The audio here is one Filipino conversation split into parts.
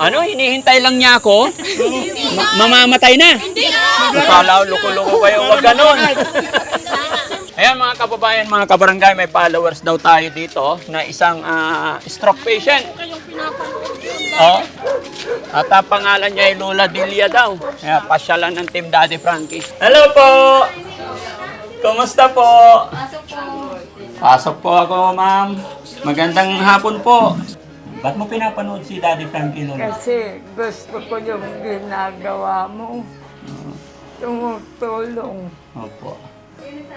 Ano, hinihintay lang niya ako? Ma- mamamatay na. Akala ko loko-loko kayo, wag ganun. Ayan mga kababayan, mga kabarangay, may followers daw tayo dito na isang ah, stroke patient. Oh. At ang pangalan niya ay Lola Dilia daw. Kaya pasyalan ng Team Daddy Frankie. Hello po! Kumusta po? Pasok po ako, ma'am. Magandang hapon po. Ba't mo pinapanood si Daddy Frankie, Lola? Kasi gusto ko yung ginagawa mo. Tumutulong. Opo.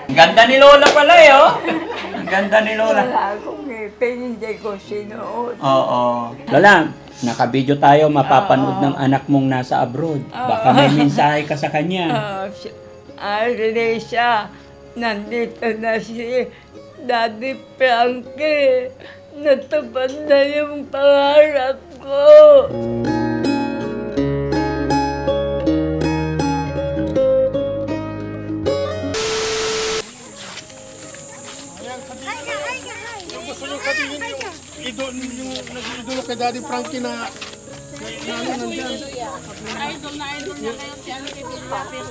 Ang ganda ni Lola pala eh, oh. Ang ganda ni Lola. Wala akong ngipin, hindi ko sinuot. Oo. Lola, nakabidyo tayo, mapapanood ng anak mong nasa abroad. Baka may mensahe ka sa kanya. Ah, si- ah, nandito na si Daddy Frankie. Natupad na yung pangarap ko. idol, yung nag-idolo kay Daddy Frankie na na ano nandyan. Idol na idol niya ngayon si ano kay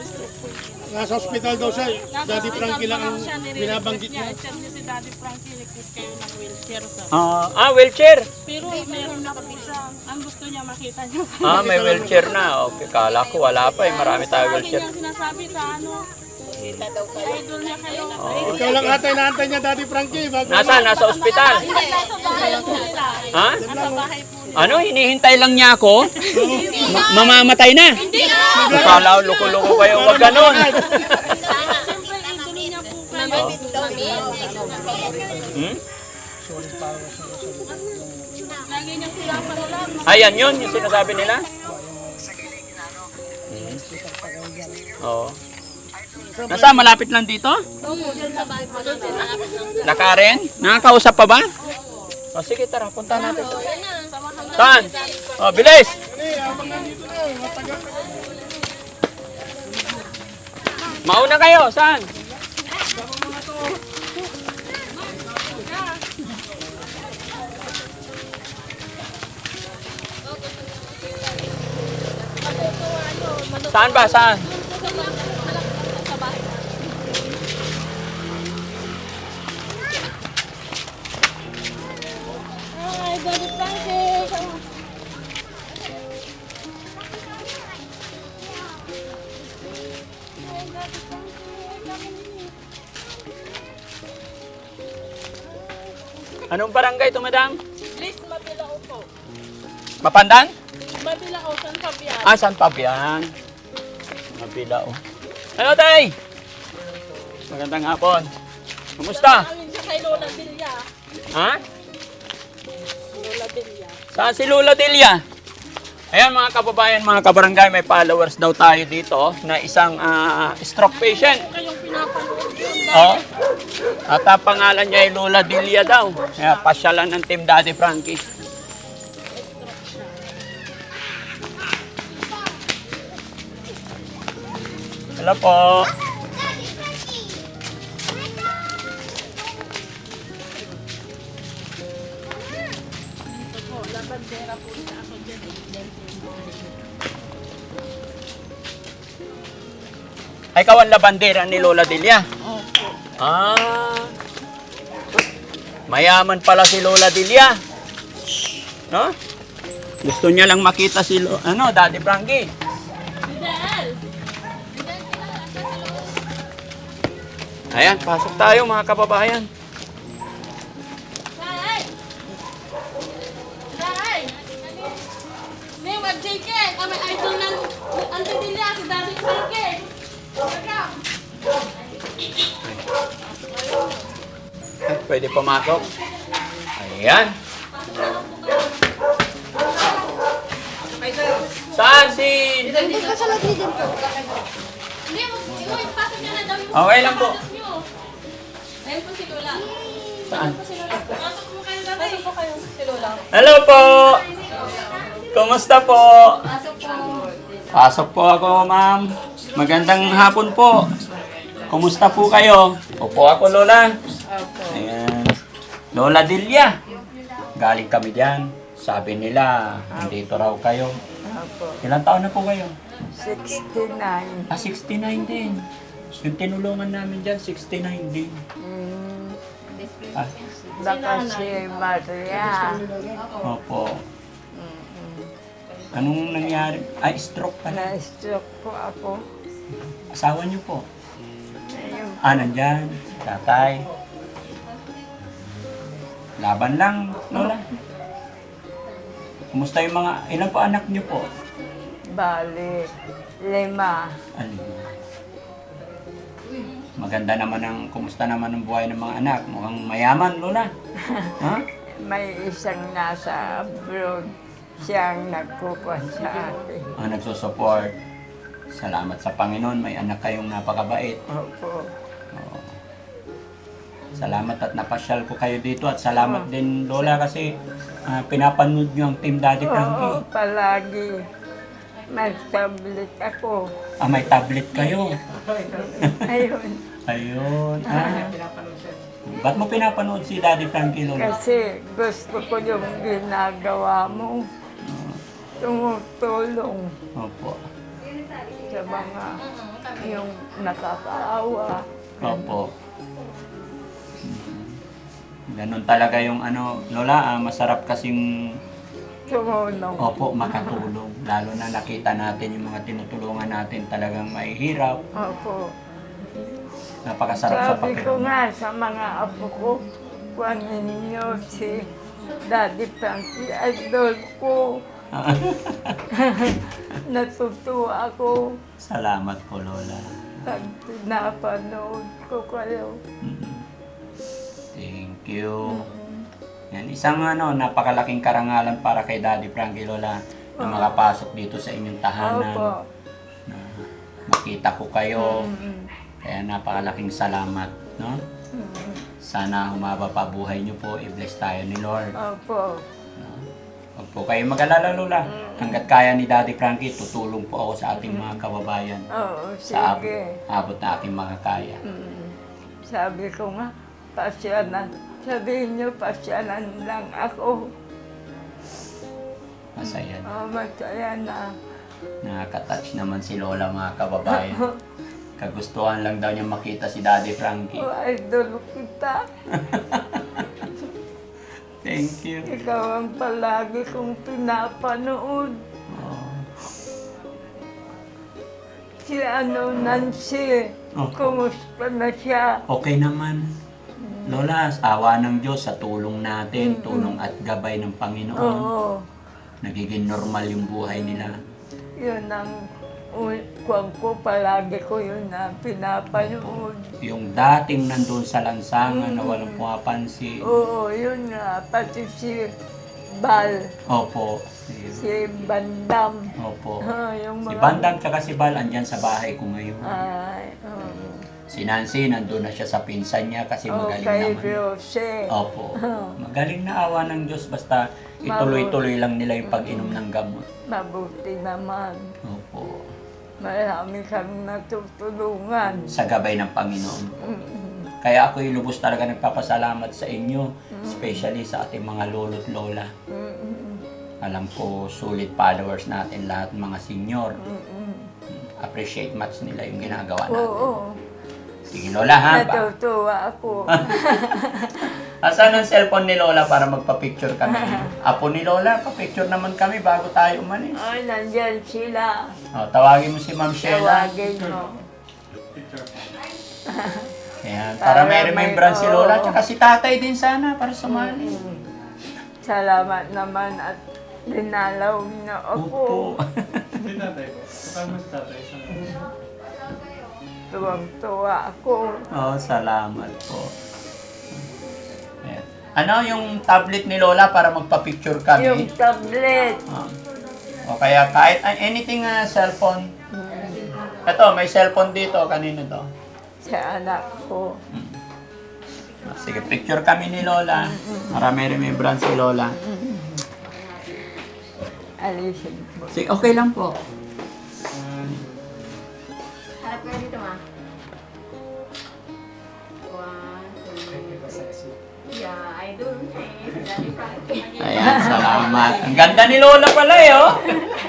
stroke po. Nasa hospital daw siya. Daddy Frankie lang ang binabanggit niya. I-send niya si Daddy Frankie, request kayo ng wheelchair sa. Ah, ah, wheelchair. Pero meron na po siya. Ang gusto niya makita niya. Ah, may wheelchair na. Okay, kala ko wala pa eh. Marami tayo Lagi wheelchair. niya sinasabi sa ano, idol niya kayo. Ikaw lang ata inaantay niya Daddy Frankie. Bago Nasa? Nasa ospital? Nasa bahay po nila. Ha? Nasa bahay po. Ano, hinihintay lang niya ako? Ma- mamamatay na. Akala ko loko-loko kayo, wag ganun. Hmm? Ayan yun, yung sinasabi nila. Hmm. Oo. Nasa, malapit lang dito? Lakarin? Nakakausap pa ba? O sige, tara, punta natin. Saan? O, bilis! Mauna kayo, saan? Saan ba? Saan? Hi, Daddy Frankie. Anong barangay ito, madam? Please, mabila ko po. Mapandan? Mabila ko, saan pa biyan? Ah, San Fabian. Mabila, oh. Hello, tay! Magandang hapon. Kumusta? Alin siya kay Lola Bilya. Ha? Lola Bilya. Saan si Lula Delia? Ayan mga kababayan, mga kabarangay, may followers daw tayo dito oh, na isang ah, stroke patient. Kayong. Oh. At ang pangalan niya ay Lola Delia daw. Kaya pasyalan ng Team Daddy Frankie. Hello po. Ay, ikaw ang labandera ni Lola Delia? Opo. Ah. Mayaman pala si Lola Delia. No? Gusto niya lang makita si Lo, ano, Daddy Frankie. Ayan, pasok tayo mga kababayan. May wag JK! Kami idol ng Auntie Bilya, si Daddy Frankie! Welcome! Ay, pwede pumasok. Ayan. Saan si... Na Okay lang po. Ayun po si Lola. Saan? Pasok po kayo dati. Pasok po kayo si Lola. Hello po! Kumusta po? Pasok po. Pasok po ako, ma'am. Magandang hapon po. Kumusta po kayo? Opo ako, Lola. Ayan. Lola Delia. Galing kami dyan. Sabi nila, nandito raw kayo. Opo. Ilang taon na po kayo? 69. Ah, 69 din. Yung tinulungan namin dyan, 69 din. Mm, Ah, baka si Maria. opo. Anong nangyari? Ay, stroke pala. Na-stroke po ako. Asawa niyo po? Ayun. Ah, nandyan. Tatay. Laban lang, Lola. Kumusta yung mga, ilan po anak niyo po? Bali, lima. Ano? Maganda naman ang, kumusta naman ang buhay ng mga anak? Mukhang mayaman, Lola. ha? May isang nasa abroad. Siyang nagkukuha sa akin. Ang nagsusupport. Salamat sa Panginoon, may anak kayong napakabait. Opo. Oo. Salamat at napasyal ko kayo dito at salamat din Lola kasi ah, pinapanood nyo ang Team Daddy Oo, Frankie. palagi. May tablet ako. Ah, may tablet kayo. Ayun. Ayun. Ah. Ba't mo pinapanood si Daddy Frankie Lola? Kasi gusto ko yung ginagawa mo. Tumutulong Opo. sa mga yung nakakaawa. Opo. Ganun talaga yung ano, Lola, ah, masarap kasing Tumulong. opo makatulong. Lalo na nakita natin yung mga tinutulungan natin talagang may hirap. Opo. Napakasarap sa Sabi ko pakiramdam. nga sa mga apo ko, kuhanin ninyo si Daddy Frankie, idol ko. Natutuwa ako Salamat po, Lola. pag pinapanood ko kayo. Mm. You. Yan, isang ano, napakalaking karangalan para kay Daddy Frankie Lola na makapasok dito sa inyong tahanan. Opo. Na makita ko kayo. Mm, Kaya napakalaking salamat, no? mm. Sana humaba pa buhay niyo po. I-bless tayo ni Lord. Opo. No? Huwag po kayo mag-alala, Lola. Hanggat kaya ni Daddy Frankie, tutulong po ako sa ating mga kababayan. Oo, Sa abot, sige. abot na aking mga kaya. Mm. Sabi ko nga, pasyanan. Sabihin niyo, pasyanan lang ako. Masaya na. Oh, masaya na. Nakaka-touch naman si Lola mga kababayan. Kagustuhan lang daw niya makita si Daddy Frankie. Oh, idol kita. Thank you. Ikaw ang palagi kong pinapanood. Oh. Si ano, Nancy. Oh. Kumusta na siya? Okay naman. Lola, awa ng Diyos sa tulong natin, tulong at gabay ng Panginoon. Oo. Nagiging normal yung buhay nila. Yun ang u- ko, palagi ko yun na pinapanood. Yung dating nandun sa lansangan na walang pumapansin. Oo, yun nga. Pati si Bal, Opo. si Bandam. Opo. Ah, yung Si mga... Bandam tsaka si Bal andyan sa bahay ko ngayon. Ay, oo. Si Nancy nandun na siya sa pinsan niya kasi Oh, magaling kay naman. Jose. Opo. Magaling na awa ng Diyos basta ituloy-tuloy lang nila yung pag-inom ng gamot. Mabuti naman. Opo. Marami kang natutulungan. Sa gabay ng Panginoon. Kaya ako lubos talaga nagpapasalamat sa inyo, especially sa ating mga lolo't lola. Alam ko, sulit followers natin lahat, mga senior. Appreciate much nila yung ginagawa natin. Oo, Sige, Lola, ha? Ba- natutuwa ako. Asan ang cellphone ni Lola para magpa-picture kami? Apo ni Lola, pa-picture naman kami bago tayo umalis. Ay, nandyan sila. O, tawagin mo si Ma'am Sheila. Tawagin mo. Ayan, para may Para may- remembrance si oo. Lola. Tsaka si tatay din sana para sumali. Mm. Salamat naman at dinalaw niyo ako. Opo. Si tatay ko. Kasama si tatay sa Tuwang-tuwa ako. oh, salamat po. Ayan. Ano yung tablet ni Lola para magpa-picture kami? Yung tablet. Ah. o kaya kahit ah, anything na cellphone. Mm. Ito, may cellphone dito. Kanino to? Sa anak ko. Ah, Sige, picture kami ni Lola. Para may remembrance si Lola. Alisin mo. Sige, okay lang po. Harap ka dito, ma. One, two, three. Yeah, I do. Daddy Frankie. Ayan, salamat. Ang ganda ni Lola pala eh, oh.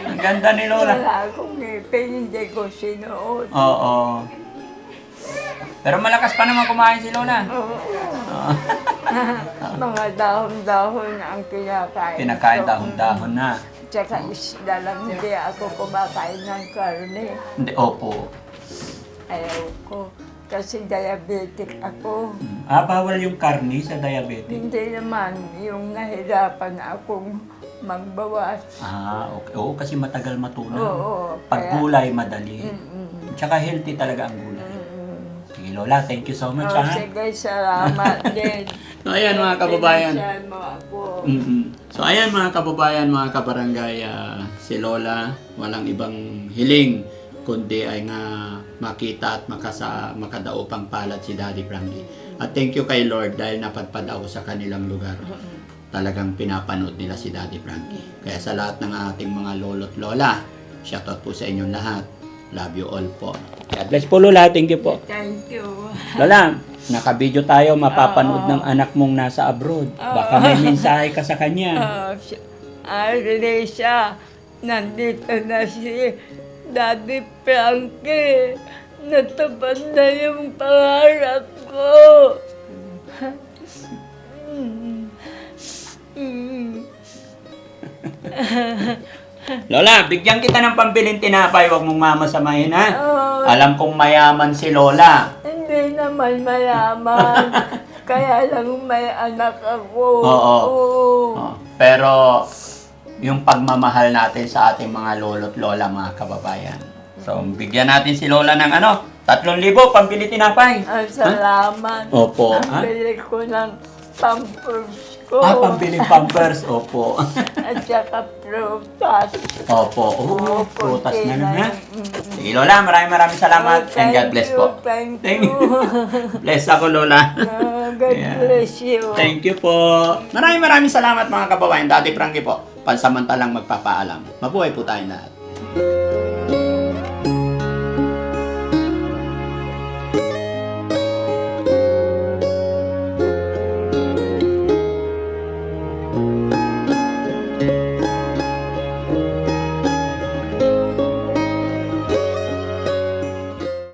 Ang ganda ni Lola. Wala akong ngipin, hindi ko sinuot. Oo. Pero malakas pa naman kumain si Lola. Oo. Oo. Mga dahon-dahon ang kinakain Kinakain ko. dahon-dahon na. Tsaka isda lang, hindi ako kumakain ng karne. Hindi, opo. Ayaw ko. Kasi diabetic ako. Ah, bawal yung karni sa diabetic. Hindi naman yung nahirapan akong magbawas. Ah, okay. Oo, kasi matagal matunaw. Oo. Pag kaya- gulay, madali. Mm-mm. Tsaka healthy talaga ang gulay. Mm-mm. Sige, Lola, thank you so much, Oh, ha? sige, salamat din. So, ayan mga kababayan. Pinasyan mo ako. mm So, ayan mga kababayan, mga kabarangay, ah, si Lola, walang ibang hiling, kundi ay nga makita at makasa, makadaupang palad si Daddy Frankie. At thank you kay Lord dahil napadpad ako sa kanilang lugar. Talagang pinapanood nila si Daddy Frankie. Kaya sa lahat ng ating mga lolo't lola, shoutout po sa inyong lahat. Love you all po. God bless po Lola, thank you po. Thank you. Lola, nakabidyo tayo, mapapanood ng anak mong nasa abroad. Baka may mensahe ka sa kanya. Ah, si- ah, Alicia, nandito na si Daddy Frankie. Natupad na yung pangarap ko. Lola, bigyan kita ng pambiling tinapay, wag mong mamasamahin ha. Oh, Alam kong mayaman si Lola. hindi naman mayaman. Kaya lang may anak ako. Oo. Oo. Oh, Pero yung pagmamahal natin sa ating mga lolo't lola, mga kababayan. So, bigyan natin si Lola ng ano, 3,000 pambili tinapay. Ang salamat. Opo. Ang Ha? bili ko ng pampers ko. Ah, pambiling pampers. Opo. At saka prutas. Opo. Oh, Opo, prutas na naman. Mm. Sige, Lola, maraming maraming salamat. Oh, And God bless you, po. Thank Thank you. Bless ako, Lola. Ah, God Yeah. bless you. Thank you po. Maraming maraming salamat mga kababayan. Dati Frankie po, pansamantalang magpapaalam. Mabuhay po tayong lahat.